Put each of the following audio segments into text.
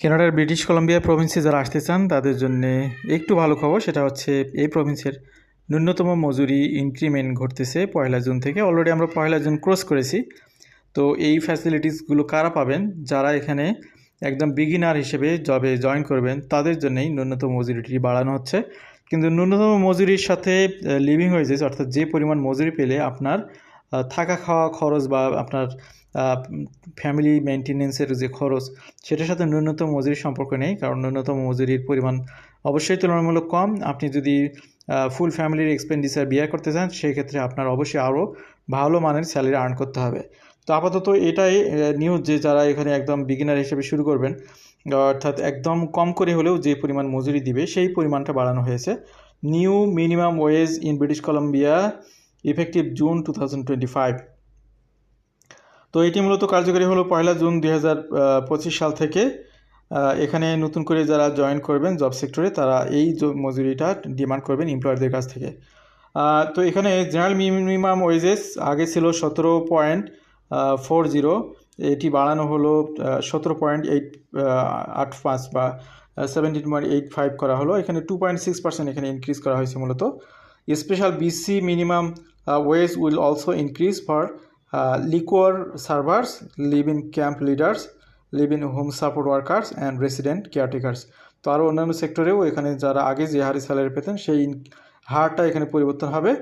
কানাডার British Columbia প্রভিন্সে যারা আসতে চান, তাদের জন্য একটু ভালো খবর সেটা হচ্ছে এই প্রভিন্সের ন্যূনতম মজুরি ইনক্রিমেন্ট ঘটতেছে পয়লা জুন থেকে। অলরেডি আমরা পয়লা জুন ক্রস করেছি। তো এই ফ্যাসিলিটিসগুলো কারা পাবেন? যারা এখানে একদম বিগিনার হিসেবে জবে জয়েন করবেন, তাদের জন্যই ন্যূনতম মজুরিটি বাড়ানো হচ্ছে। কিন্তু ন্যূনতম মজুরির সাথে লিভিং ওয়েজেস অর্থাৎ যে পরিমাণ মজুরি পেলে আপনার থাকা খাওয়া খরচ বা আপনার ফ্যামিলি মেনটেনেন্সের যে খরচ, সেটার সাথে ন্যূনতম মজুরির সম্পর্ক নেই, কারণ ন্যূনতম মজুরির পরিমাণ অবশ্যই তুলনামূলক কম। আপনি যদি ফুল ফ্যামিলির এক্সপেন্ডিচার বিয়ে করতে চান, সেক্ষেত্রে আপনার অবশ্যই আরও ভালো মানের স্যালারি আর্ন করতে হবে। তো আপাতত এটাই নিউজ যে যারা এখানে একদম বিগিনার হিসেবে শুরু করবেন, অর্থাৎ একদম কম করে হলেও যে পরিমাণ মজুরি দিবে, সেই পরিমাণটা বাড়ানো হয়েছে। New minimum wage in British Columbia effective June two তো এটি মূলত কার্যকরী হলো পয়লা জুন দুই হাজার পঁচিশ সাল থেকে। এখানে নতুন করে যারা জয়েন করবেন জব সেক্টরে তারা এই মজুরিটা ডিমান্ড করবেন এমপ্লয়ারদের কাছ থেকে। তো এখানে জেনারেল মিনিমাম ওয়েজেস আগে ছিল সতেরো পয়েন্ট ফোর জিরো এটি বাড়ানো হলো সতেরো পয়েন্ট এইট আট পাঁচ বা সেভেন্টিন পয়েন্ট এইট ফাইভ করা হলো। এখানে টু পয়েন্ট সিক্স পার্সেন্ট এখানে ইনক্রিজ করা হয়েছে মূলত। Special BC minimum wage will also increase for liquor servers live in camp leaders live in home support workers and resident caretakers তো আরও অন্যান্য সেক্টরেও এখানে যারা আগে যে হারে স্যালারি পেতেন সেই হারটা এখানে পরিবর্তন হবে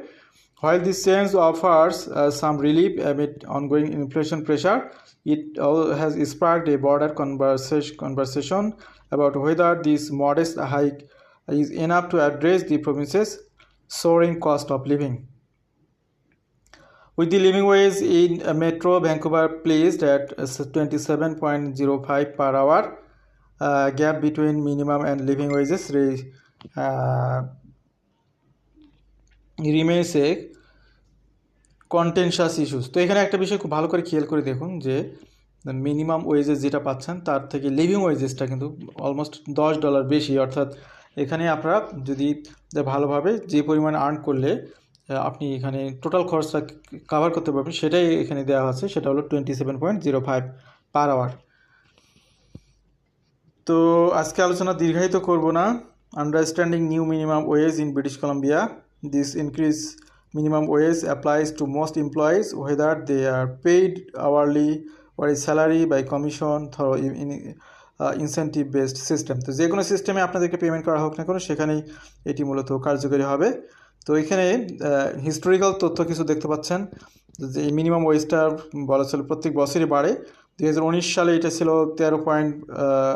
this change offers uh, some relief amid ongoing inflation pressure, it al- has sparked a broader conversation, conversation about whether this modest hike is enough to address the province's soaring cost of living. With the living wage in uh, Metro Vancouver placed at uh, 27.05 per hour, uh, gap between minimum and living wages re- uh, remains a contentious issues তো এখানে একটা বিষয় খুব ভালো করে খেয়াল করে দেখুন যে মিনিমাম ওয়েজেস যেটা পাচ্ছেন তার থেকে লিভিং ওয়েজেসটা কিন্তু অলমোস্ট দশ ডলার বেশি অর্থাৎ এখানে আপনারা যদি ভালোভাবে যে পরিমাণ আর্ন করলে আপনি এখানে টোটাল খরচটা কাভার করতে পারবেন, সেটাই এখানে দেওয়া আছে, সেটা হলো twenty seven point zero five per hour তো আজকে আলোচনা দীর্ঘায়িত করব না। Understanding new minimum wage in British Columbia this increase minimum wage applies to most employees whether they are paid hourly or a salary by commission through incentive based system তো যে কোনো সিস্টেমে আপনাদেরকে পেমেন্ট করা হোক না কেন, সেখানেই এটি মূলত কার্যকরী হবে। তো এখানে হিস্টোরিক্যাল তথ্য কিছু দেখতে পাচ্ছেন। যে মিনিমাম ওয়েস্টার বলা ছিল প্রত্যেক বছরই বাড়ে। দু হাজার উনিশ সালে এটা ছিল তেরো পয়েন্ট